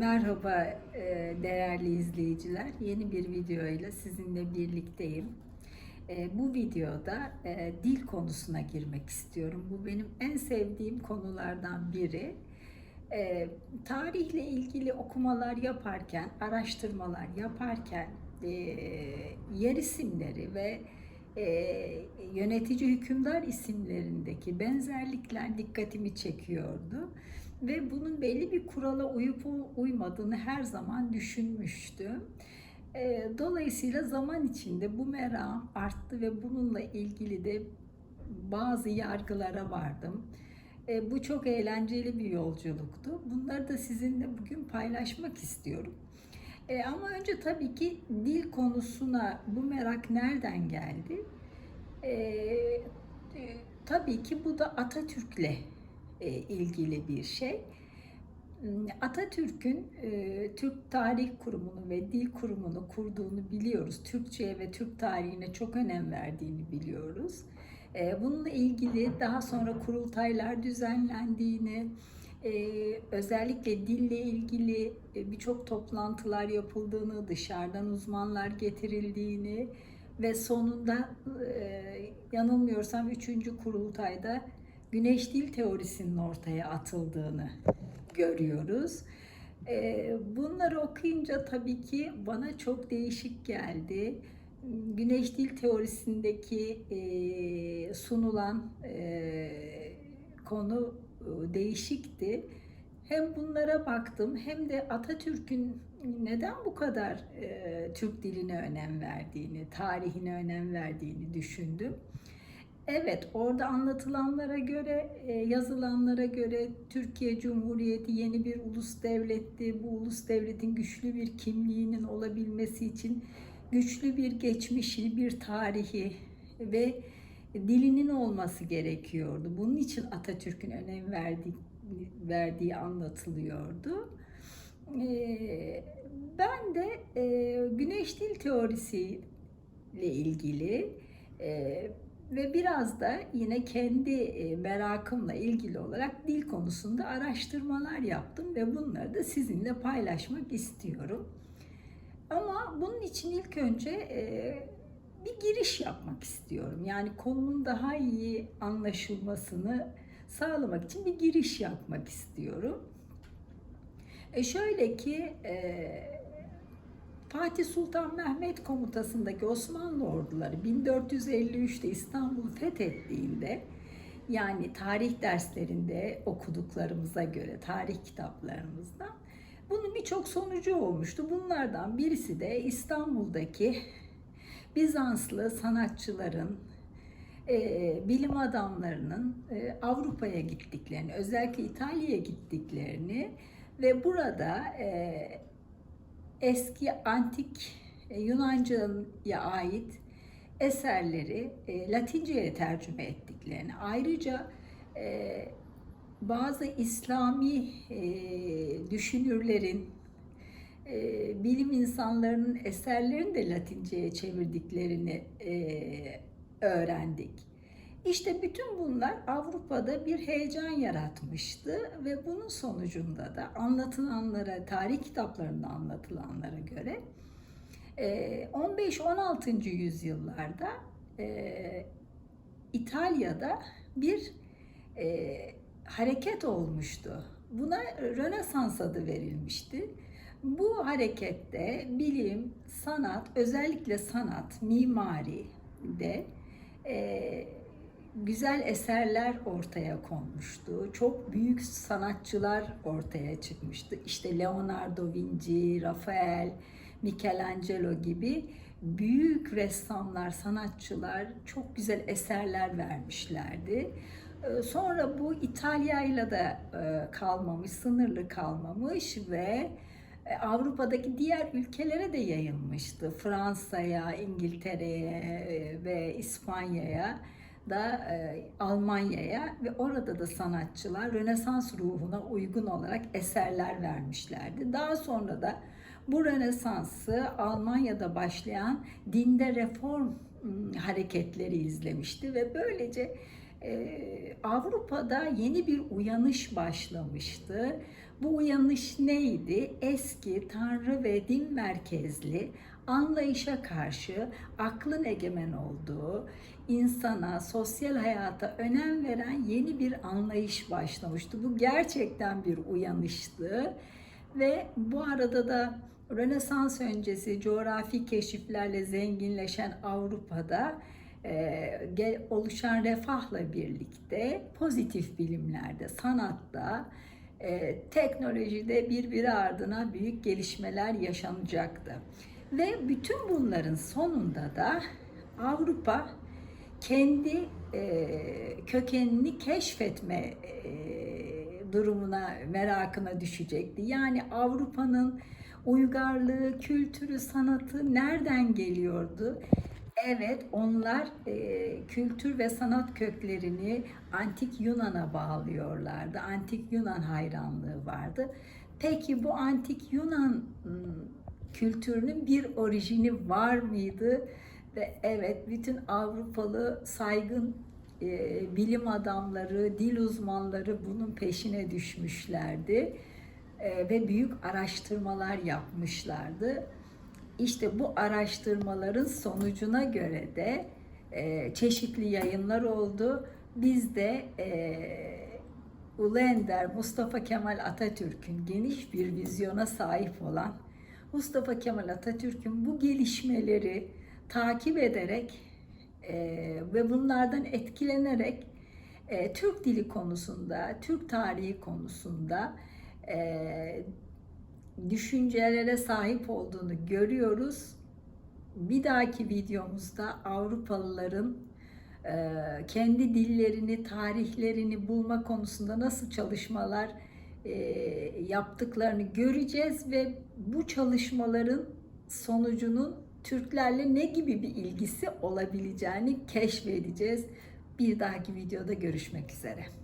Merhaba e, değerli izleyiciler. Yeni bir videoyla sizinle birlikteyim. E, Bu videoda e, dil konusuna girmek istiyorum. Bu benim en sevdiğim konulardan biri. Tarihle ilgili okumalar yaparken, araştırmalar yaparken yer isimleri ve e, yönetici hükümdar isimlerindeki benzerlikler dikkatimi çekiyordu ve bunun belli bir kurala uyup uymadığını her zaman düşünmüştüm. E, Dolayısıyla zaman içinde bu merakım arttı ve bununla ilgili de bazı yargılara vardım. E, Bu çok eğlenceli bir yolculuktu. Bunları da sizinle bugün paylaşmak istiyorum. E, ama önce tabii ki dil konusuna bu merak nereden geldi? E, e, tabii ki bu da Atatürk'le e, ilgili bir şey. Hmm, Atatürk'ün e, Türk Tarih Kurumu'nu ve Dil Kurumu'nu kurduğunu biliyoruz. Türkçe'ye ve Türk tarihine çok önem verdiğini biliyoruz. E, bununla ilgili daha sonra kurultaylar düzenlendiğini, e, özellikle dille ilgili e, birçok toplantılar yapıldığını, dışarıdan uzmanlar getirildiğini ve sonunda e, yanılmıyorsam 3. kurultayda güneş dil teorisinin ortaya atıldığını görüyoruz. E, Bunları okuyunca tabii ki bana çok değişik geldi. Güneş dil teorisindeki e, sunulan e, konu değişikti. Hem bunlara baktım hem de Atatürk'ün neden bu kadar e, Türk diline önem verdiğini, tarihine önem verdiğini düşündüm. Evet, orada anlatılanlara göre, e, yazılanlara göre Türkiye Cumhuriyeti yeni bir ulus devletti. Bu ulus devletin güçlü bir kimliğinin olabilmesi için güçlü bir geçmişi, bir tarihi ve dilinin olması gerekiyordu. Bunun için Atatürk'ün önem verdiği, verdiği anlatılıyordu. Ee, Ben de e, güneş dil teorisi ile ilgili e, ve biraz da yine kendi e, merakımla ilgili olarak dil konusunda araştırmalar yaptım ve bunları da sizinle paylaşmak istiyorum. Ama bunun için ilk önce bir giriş yapmak istiyorum. Yani konunun daha iyi anlaşılmasını sağlamak için bir giriş yapmak istiyorum. E şöyle ki e, Fatih Sultan Mehmet komutasındaki Osmanlı orduları 1453'te İstanbul'u fethettiğinde yani tarih derslerinde okuduklarımıza göre tarih kitaplarımızda bunun birçok sonucu olmuştu. Bunlardan birisi de İstanbul'daki Bizanslı sanatçıların, e, bilim adamlarının e, Avrupa'ya gittiklerini, özellikle İtalya'ya gittiklerini ve burada e, eski antik e, Yunanca'ya ait eserleri e, Latince'ye tercüme ettiklerini, ayrıca e, bazı İslami e, düşünürlerin, e, bilim insanlarının eserlerini de Latince'ye çevirdiklerini e, öğrendik. İşte bütün bunlar Avrupa'da bir heyecan yaratmıştı ve bunun sonucunda da anlatılanlara, tarih kitaplarında anlatılanlara göre 15-16. yüzyıllarda e, İtalya'da bir e, hareket olmuştu. Buna Rönesans adı verilmişti. Bu harekette bilim, sanat, özellikle sanat, mimari de e, güzel eserler ortaya konmuştu. Çok büyük sanatçılar ortaya çıkmıştı. İşte Leonardo Vinci, Rafael, Michelangelo gibi büyük ressamlar, sanatçılar çok güzel eserler vermişlerdi. Ee, Sonra bu İtalya'yla da e, kalmamış, sınırlı kalmamış ve e, Avrupa'daki diğer ülkelere de yayılmıştı. Fransa'ya, İngiltere'ye e, ve İspanya'ya da e, Almanya'ya ve orada da sanatçılar Rönesans ruhuna uygun olarak eserler vermişlerdi. Daha sonra da bu Rönesans'ı Almanya'da başlayan dinde reform hareketleri izlemişti ve böylece e, Avrupa'da yeni bir uyanış başlamıştı. Bu uyanış neydi? Eski tanrı ve din merkezli anlayışa karşı aklın egemen olduğu, insana, sosyal hayata önem veren yeni bir anlayış başlamıştı. Bu gerçekten bir uyanıştı ve bu arada da Rönesans öncesi coğrafi keşiflerle zenginleşen Avrupa'da e, oluşan refahla birlikte pozitif bilimlerde, sanatta, e, teknolojide birbiri ardına büyük gelişmeler yaşanacaktı. Ve bütün bunların sonunda da Avrupa kendi e, kökenini keşfetme e, durumuna, merakına düşecekti. Yani Avrupa'nın uygarlığı, kültürü, sanatı nereden geliyordu? Evet, onlar e, kültür ve sanat köklerini antik Yunan'a bağlıyorlardı. Antik Yunan hayranlığı vardı. Peki bu antik Yunan kültürünün bir orijini var mıydı? Ve evet, bütün Avrupalı saygın e, bilim adamları, dil uzmanları bunun peşine düşmüşlerdi e, ve büyük araştırmalar yapmışlardı. İşte bu araştırmaların sonucuna göre de e, çeşitli yayınlar oldu. Biz de e, Ulu Ender Mustafa Kemal Atatürk'ün geniş bir vizyona sahip olan Mustafa Kemal Atatürk'ün bu gelişmeleri takip ederek e, ve bunlardan etkilenerek e, Türk dili konusunda, Türk tarihi konusunda e, düşüncelere sahip olduğunu görüyoruz. Bir dahaki videomuzda Avrupalıların e, kendi dillerini, tarihlerini bulma konusunda nasıl çalışmalar e, yaptıklarını göreceğiz ve bu çalışmaların sonucunun Türklerle ne gibi bir ilgisi olabileceğini keşfedeceğiz. Bir dahaki videoda görüşmek üzere.